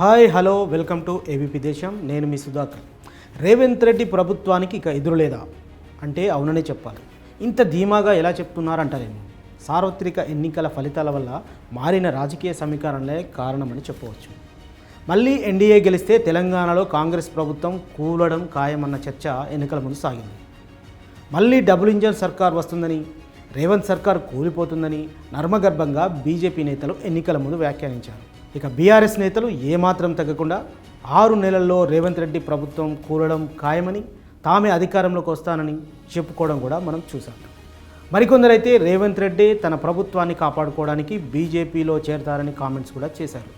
Hi hello welcome to ABP Desam. నేను మీ సుధాకర్. రేవంత్ రెడ్డి ప్రభుత్వానికి ఇక ఎదురులేదా? అంటే అవుననే చెప్పాలి. ఇంత ధీమాగా ఎలా చెప్తున్నారంటారేమో? సార్వత్రిక ఎన్నికల ఫలితాల వల్ల మారిన రాజకీయ సమీకరణలే కారణమని చెప్పవచ్చు. మళ్ళీ ఎన్డీఏ గెలిస్తే తెలంగాణలో కాంగ్రెస్ ప్రభుత్వం కూలడం ఖాయమన్న చర్చ ఎన్నికల ముందు సాగింది. మళ్ళీ డబుల్ ఇంజన్ సర్కార్ వస్తుందని రేవంత్ సర్కార్ కూలిపోతుందని నర్మగర్భంగా బీజేపీ నేతలు ఎన్నికల ముందు వ్యాఖ్యానించారు. ఇక బీఆర్ఎస్ నేతలు ఏమాత్రం తగ్గకుండా ఆరు నెలల్లో రేవంత్ రెడ్డి ప్రభుత్వం కూలడం ఖాయమని తామే అధికారంలోకి వస్తానని చెప్పుకోవడం కూడా మనం చూసాం మరికొందరైతే రేవంత్ రెడ్డి తన ప్రభుత్వాన్ని కాపాడుకోవడానికి బీజేపీలో చేరతారని కామెంట్స్ కూడా చేశారు.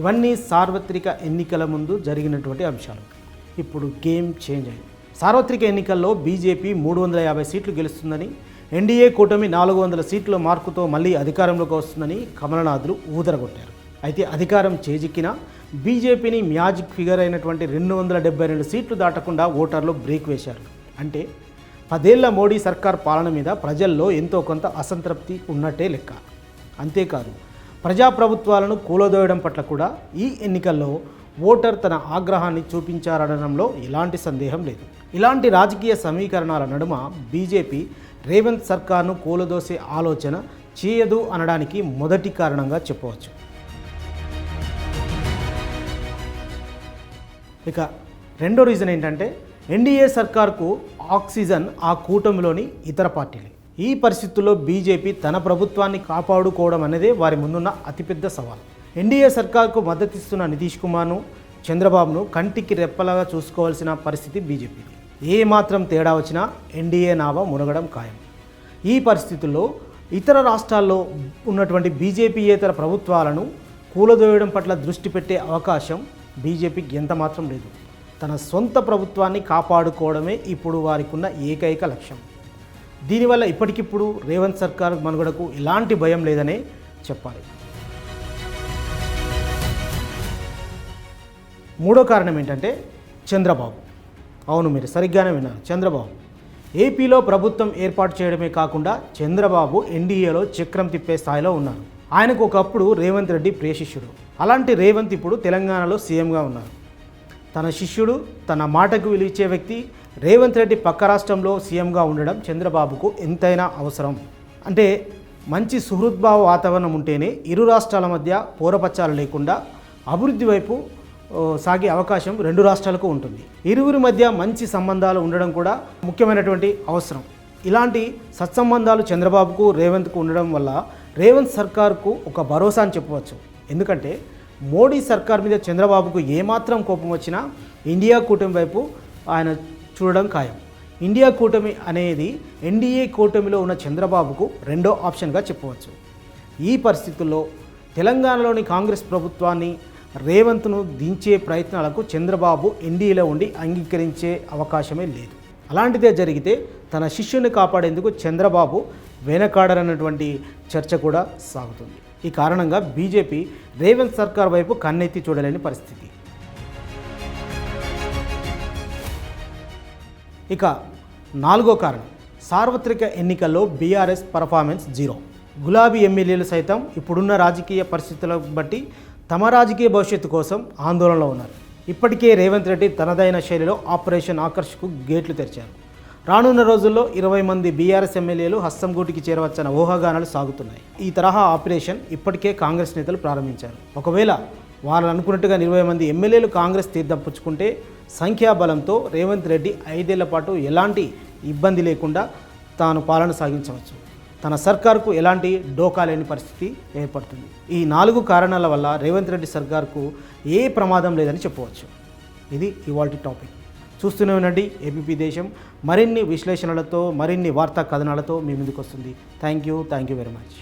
ఇవన్నీ సార్వత్రిక ఎన్నికల ముందు జరిగినటువంటి అంశాలు. ఇప్పుడు గేమ్ చేంజ్ అయింది. సార్వత్రిక ఎన్నికల్లో బీజేపీ మూడు వందల యాభై సీట్లు గెలుస్తుందని ఎన్డీఏ కూటమి నాలుగు వందల సీట్ల మార్కుతో మళ్ళీ అధికారంలోకి వస్తుందని కమలనాథులు ఊదరగొట్టారు. అయితే అధికారం చేజిక్కిన బీజేపీని మ్యాజిక్ ఫిగర్ అయినటువంటి రెండు వందల డెబ్బై రెండు సీట్లు దాటకుండా ఓటర్లు బ్రేక్ వేశారు. అంటే పదేళ్ళ మోడీ సర్కార్ పాలన మీద ప్రజల్లో ఎంతో కొంత అసంతృప్తి ఉన్నట్టే లెక్క. అంతేకాదు ప్రజాప్రభుత్వాలను కూలదోయడం పట్ల కూడా ఈ ఎన్నికల్లో ఓటర్ తన ఆగ్రహాన్ని చూపించారనడంలో ఎలాంటి సందేహం లేదు. ఇలాంటి రాజకీయ సమీకరణాల నడుమ బీజేపీ రేవంత్ సర్కార్ను కూలదోసే ఆలోచన చేయదు అనడానికి మొదటి కారణంగా చెప్పవచ్చు. ఇక రెండో రీజన్ ఏంటంటే ఎన్డీఏ సర్కార్కు ఆక్సిజన్ ఆ కూటమిలోని ఇతర పార్టీలే. ఈ పరిస్థితుల్లో బీజేపీ తన ప్రభుత్వాన్ని కాపాడుకోవడం అనేదే వారి ముందున్న అతిపెద్ద సవాల్. ఎన్డీఏ సర్కార్కు మద్దతిస్తున్న నితీష్ కుమార్ను చంద్రబాబును కంటికి రెప్పలాగా చూసుకోవాల్సిన పరిస్థితి బీజేపీది. ఏ మాత్రం తేడా వచ్చినా ఎన్డీఏ నావ మునగడం ఖాయం. ఈ పరిస్థితుల్లో ఇతర రాష్ట్రాల్లో ఉన్నటువంటి బీజేపీయేతర ప్రభుత్వాలను కూలదోయడం పట్ల దృష్టి పెట్టే అవకాశం బీజేపీకి ఎంత మాత్రం లేదు. తన సొంత ప్రభుత్వాన్ని కాపాడుకోవడమే ఇప్పుడు వారికి ఉన్న ఏకైక లక్ష్యం. దీనివల్ల ఇప్పటికిప్పుడు రేవంత్ సర్కార్ మనుగడకు ఎలాంటి భయం లేదనే చెప్పాలి. మూడో కారణం ఏంటంటే చంద్రబాబు. అవును మీరు సరిగ్గానే విన్నారు. చంద్రబాబు. ఏపీలో ప్రభుత్వం ఏర్పాటు చేయడమే కాకుండా చంద్రబాబు ఎన్డీఏలో చక్రం తిప్పే స్థాయిలో ఉన్నారు. ఆయనకు ఒకప్పుడు రేవంత్ రెడ్డి ప్రేషిష్యుడు అలాంటి రేవంత్ ఇప్పుడు తెలంగాణలో సీఎంగా ఉన్నారు. తన శిష్యుడు తన మాటకు విలువిచ్చే వ్యక్తి రేవంత్ రెడ్డి పక్క రాష్ట్రంలో సీఎంగా ఉండడం చంద్రబాబుకు ఎంతైనా అవసరం. అంటే మంచి సుహృద్భావ వాతావరణం ఉంటేనే ఇరు రాష్ట్రాల మధ్య పోరపచ్చాలు లేకుండా అభివృద్ధి వైపు సాగే అవకాశం రెండు రాష్ట్రాలకు ఉంటుంది. ఇరువురి మధ్య మంచి సంబంధాలు ఉండడం కూడా ముఖ్యమైనటువంటి అవసరం. ఇలాంటి సత్సంబంధాలు చంద్రబాబుకు రేవంత్కు ఉండడం వల్ల రేవంత్ సర్కార్కు ఒక భరోసా అని చెప్పవచ్చు. ఎందుకంటే మోడీ సర్కార్ మీద చంద్రబాబుకు ఏమాత్రం కోపం వచ్చినా ఇండియా కూటమి వైపు ఆయన చూడడం ఖాయం. ఇండియా కూటమి అనేది ఎన్డీఏ కూటమిలో ఉన్న చంద్రబాబుకు రెండో ఆప్షన్గా చెప్పవచ్చు. ఈ పరిస్థితుల్లో తెలంగాణలోని కాంగ్రెస్ ప్రభుత్వాన్ని రేవంత్ను దించే ప్రయత్నాలకు చంద్రబాబు ఎన్డీఏలో ఉండి అంగీకరించే అవకాశమే లేదు. అలాంటిదే జరిగితే తన శిష్యుని కాపాడేందుకు చంద్రబాబు వెనకాడరన్నటువంటి చర్చ కూడా సాగుతుంది. ఈ కారణంగా బీజేపీ రేవంత్ సర్కార్ వైపు కన్నెత్తి చూడలేని పరిస్థితి. ఇక నాలుగో కారణం. సార్వత్రిక ఎన్నికల్లో బీఆర్ఎస్ పర్ఫార్మెన్స్ జీరో. గులాబీ ఎమ్మెల్యేలు సైతం ఇప్పుడున్న రాజకీయ పరిస్థితులను బట్టి తమ రాజకీయ భవిష్యత్తు కోసం ఆందోళనలో ఉన్నారు. ఇప్పటికే రేవంత్ రెడ్డి తనదైన శైలిలో ఆపరేషన్ ఆకర్ష్కు గేట్లు తెరిచారు. రానున్న రోజుల్లో ఇరవై మంది బీఆర్ఎస్ ఎమ్మెల్యేలు హస్తంగూటికి చేరవచ్చన్న ఊహాగానాలు సాగుతున్నాయి. ఈ తరహా ఆపరేషన్ ఇప్పటికే కాంగ్రెస్ నేతలు ప్రారంభించారు. ఒకవేళ వాళ్ళు అనుకున్నట్టుగా ఇరవై మంది ఎమ్మెల్యేలు కాంగ్రెస్ తీర్థం పుచ్చుకుంటే సంఖ్యాబలంతో రేవంత్ రెడ్డి ఐదేళ్ళ పాటు ఎలాంటి ఇబ్బంది లేకుండా తాను పాలన సాగించవచ్చు. తన సర్కార్కు ఎలాంటి డోకా లేని పరిస్థితి ఏర్పడుతుంది. ఈ నాలుగు కారణాల వల్ల రేవంత్ రెడ్డి సర్కార్కు ఏ ప్రమాదం లేదని చెప్పవచ్చు. ఇది ఇవాల్టి టాపిక్. చూస్తూనే ఉండండి. ఏబీపీ దేశం మరిన్ని విశ్లేషణలతో మరిన్ని వార్తా కథనాలతో మీ ముందుకు వస్తుంది thank you thank you very much